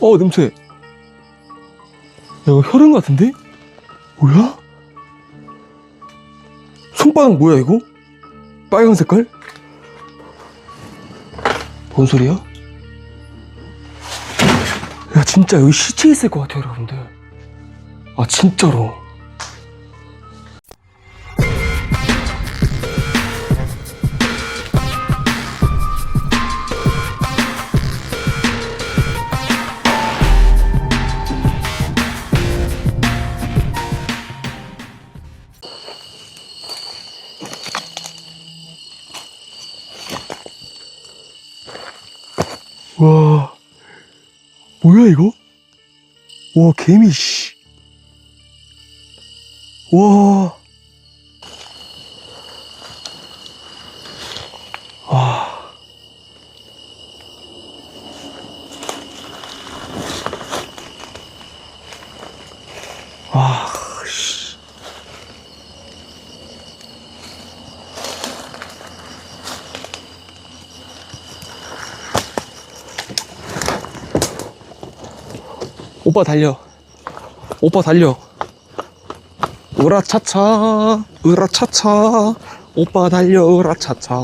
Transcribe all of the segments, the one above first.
어 냄새 야 이거 혈흔 같은데? 뭐야? 손바닥 뭐야 이거? 빨간 색깔? 뭔 소리야? 야 진짜 여기 시체 있을 것 같아요 여러분들 아 진짜로 뭐야 이거? 와 개미 씨. 와. 오빠 달려. 오빠 달려. 으라차차, 으라차차, 오빠 달려, 으라차차.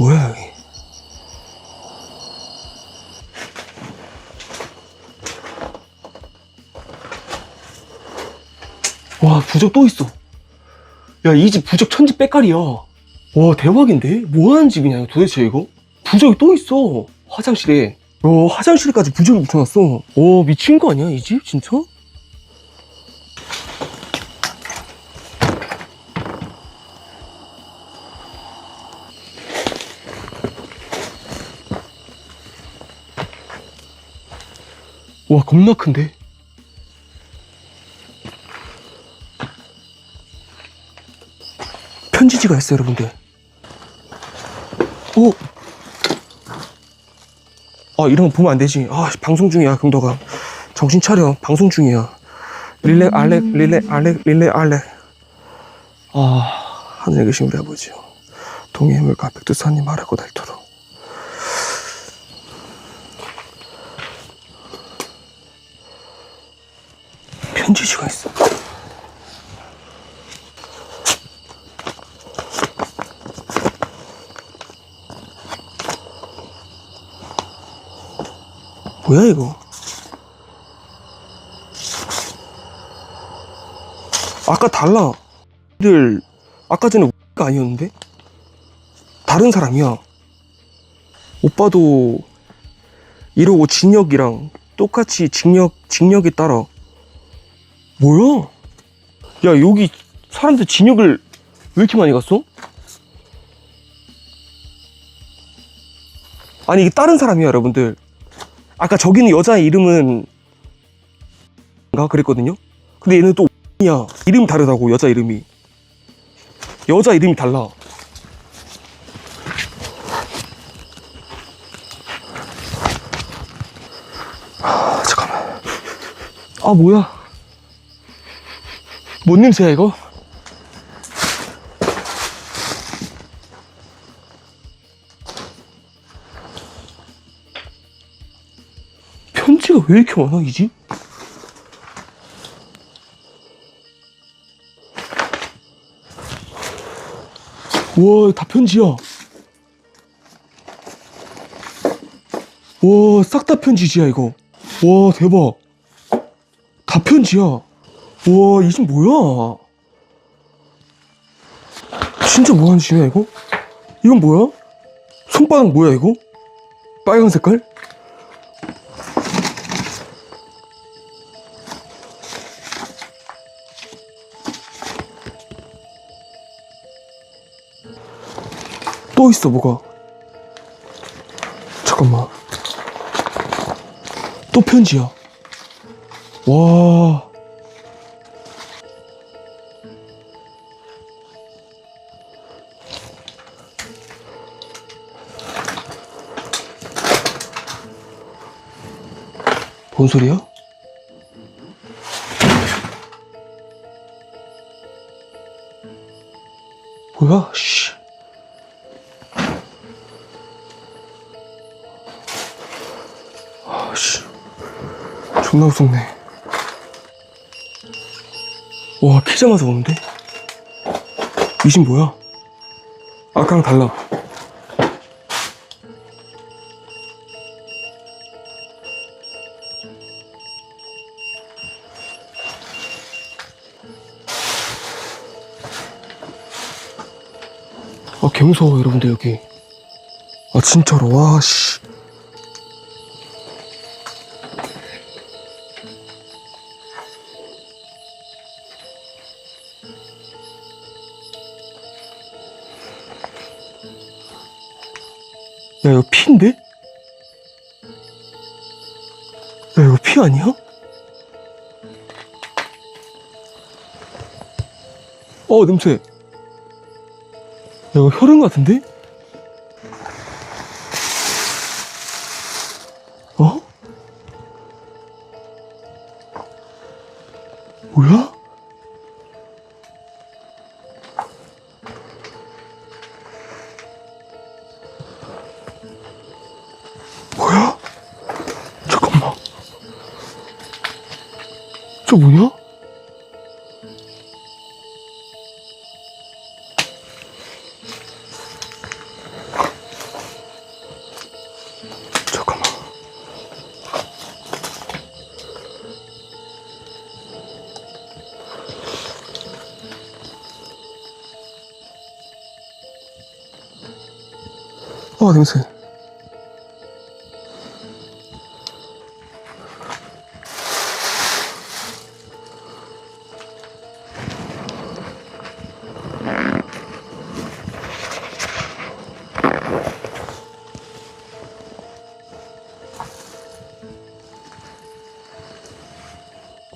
뭐야, 여기. 와, 부적 또 있어. 야, 이 집 부적 천지 빽깔이야. 와, 대박인데? 뭐 하는 집이냐, 도대체 이거? 부적이 또 있어. 화장실에. 어, 화장실까지 부적이 붙여놨어. 오, 미친 거 아니야, 이 집? 진짜? 와, 겁나 큰데? 편지지가 있어요, 여러분들. 오! 아 이런 거 보면 안 되지. 아 방송 중이야 금도가. 정신 차려. 방송 중이야. 릴렉 알렉 릴렉 알렉 릴렉 알렉. 아 하늘에 계신 우리 아버지요 동해 물과 백두산이 말하고 닳도록. 편지지가 있어 뭐야 이거? 아까 달라. 들 아까 전에 가 아니었는데? 다른 사람이야. 오빠도 이러고 징역이랑 똑같이 징역 징역에 따라 뭐야? 야 여기 사람들 징역을 왜 이렇게 많이 갔어? 아니 이게 다른 사람이야 여러분들. 아까 저기는 여자 이름은 가 그랬거든요. 근데 얘는 또야 이름 다르다고 여자 이름이 여자 이름이 달라. 아 잠깐만. 아 뭐야? 뭔 냄새야 이거? 왜 이렇게 많아 이 집? 와, 다 편지야. 와, 싹 다 편지지야, 이거. 와, 대박. 다 편지야. 와, 이 집 뭐야? 진짜 뭐하는 집이야, 이거? 이건 뭐야? 손바닥 뭐야, 이거? 빨간 색깔? 또 있어 뭐가 잠깐만 또 편지야 와 뭔 소리야? 뭐야? 씨. 씨. 존나 무섭네. 와, 키자마자 오는데? 이신 뭐야? 아까랑 달라. 아, 개 무서워, 여러분들, 여기. 아, 진짜로, 와, 씨. 야, 이거 피 아니야? 어, 냄새. 야, 이거 혈흔 같은데? 저 뭐냐? 어, 냄새.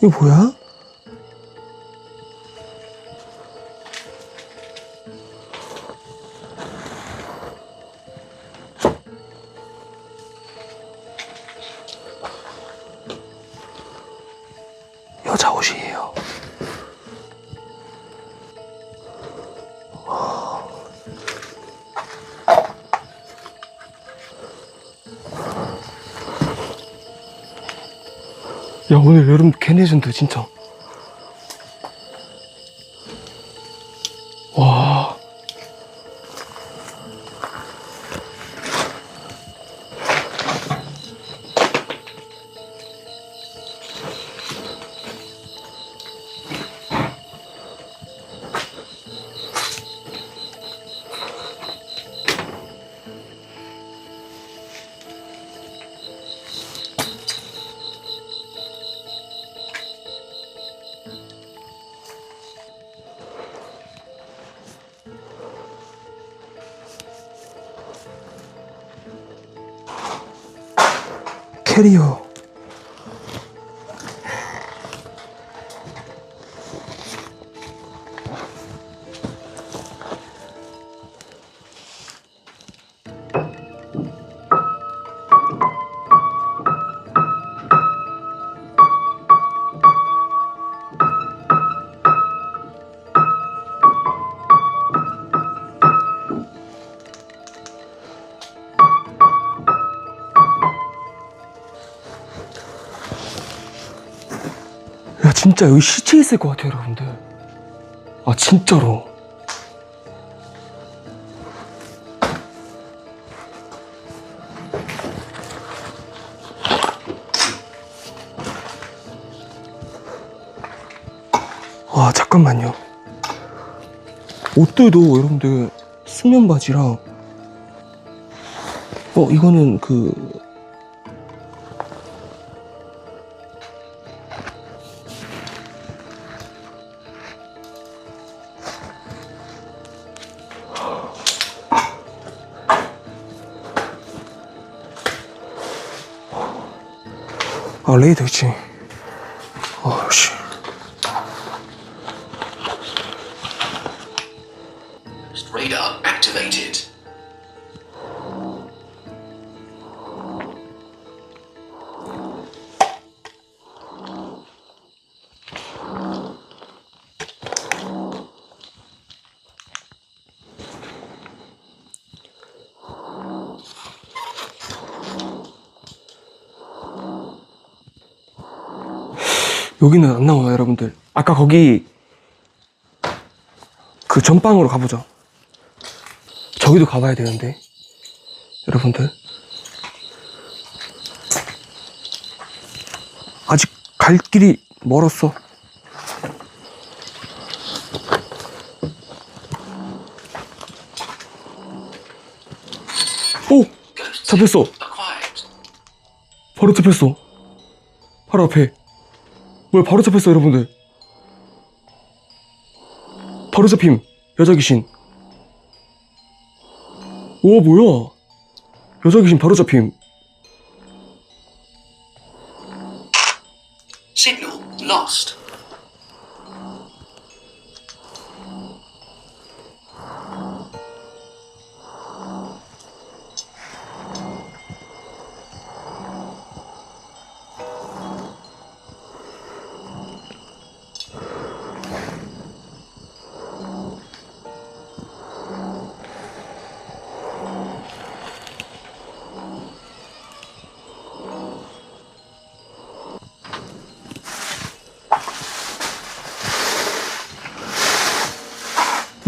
이거 뭐야? 여자 옷이에요. 야 오늘 여름 개레전드 진짜 करियो 진짜 여기 시체 있을 것 같아요 여러분들. 아 진짜로. 와 잠깐만요. 옷들도 여러분들 수면 바지랑 어 이거는 그 아, 레이더 있지. 아, 씨. 여기는 안 나와요, 여러분들. 아까 거기 그 전방으로 가보자. 저기도 가봐야 되는데. 여러분들. 아직 갈 길이 멀었어. 오! 잡혔어. 바로 잡혔어. 바로 앞에. 뭐야, 바로 잡혔어, 여러분들. 바로 잡힘. 여자 귀신. 오, 뭐야. 여자 귀신 바로 잡힘. Signal lost.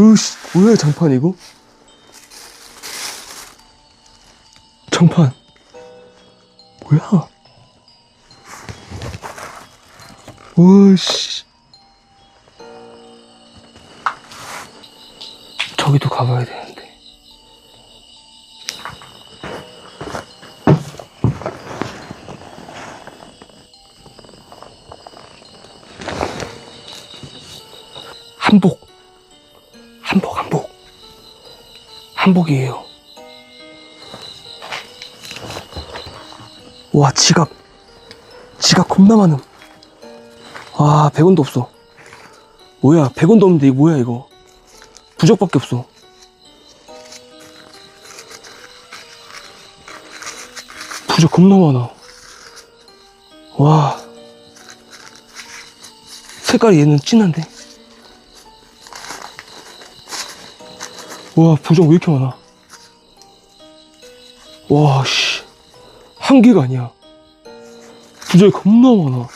으씨, 뭐야, 장판 이거? 장판. 뭐야? 으씨. 저기도 가봐야 되는데. 한복, 한복이에요. 와, 지갑. 지갑 겁나 많음. 와, 100원도 없어. 뭐야, 100원도 없는데 이거 뭐야, 이거. 부적밖에 없어. 부적 겁나 많아. 와. 색깔이 얘는 진한데? 와, 부정 왜 이렇게 많아? 와, 씨. 한 개가 아니야. 부정이 겁나 많아.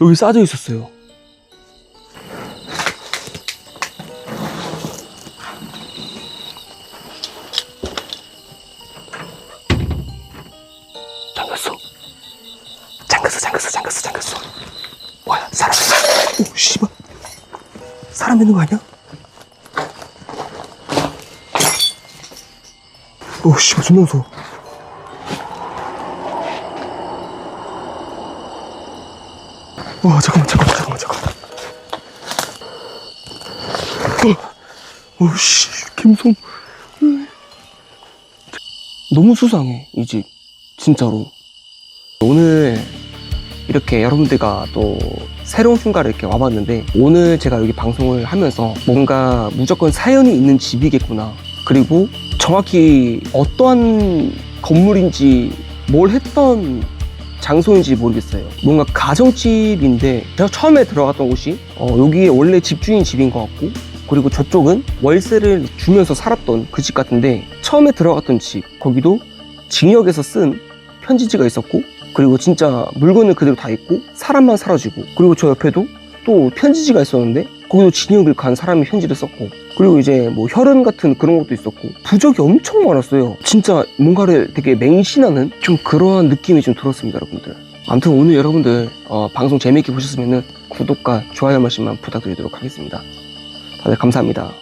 여기 싸져 있었어요. 잠갔어. 잠갔어, 잠갔어, 잠갔어, 잠갔어. 뭐야, 사람. 오, 씨발. 사람 있는 거 아니야? 오, 씨발, 존나 무서워. 와, 잠깐만, 잠깐만, 잠깐만, 잠깐만. 어, 오, 씨, 김성. 너무 수상해, 이 집. 진짜로. 오늘 이렇게 여러분들과 또 새로운 순간을 이렇게 와봤는데 오늘 제가 여기 방송을 하면서 뭔가 무조건 사연이 있는 집이겠구나. 그리고 정확히 어떠한 건물인지 뭘 했던 장소인지 모르겠어요. 뭔가 가정집인데 제가 처음에 들어갔던 곳이 어, 여기에 원래 집주인 집인 것 같고 그리고 저쪽은 월세를 주면서 살았던 그 집 같은데 처음에 들어갔던 집 거기도 징역에서 쓴 편지지가 있었고 그리고 진짜 물건은 그대로 다 있고 사람만 사라지고 그리고 저 옆에도 또 편지지가 있었는데 거기도 징역을 간 사람이 편지를 썼고 그리고 이제 뭐 혈흔 같은 그런 것도 있었고 부적이 엄청 많았어요. 진짜 뭔가를 되게 맹신하는 좀 그러한 느낌이 좀 들었습니다 여러분들. 아무튼 오늘 여러분들 어, 방송 재미있게 보셨으면 구독과 좋아요 한 번씩만 부탁드리도록 하겠습니다. 다들 감사합니다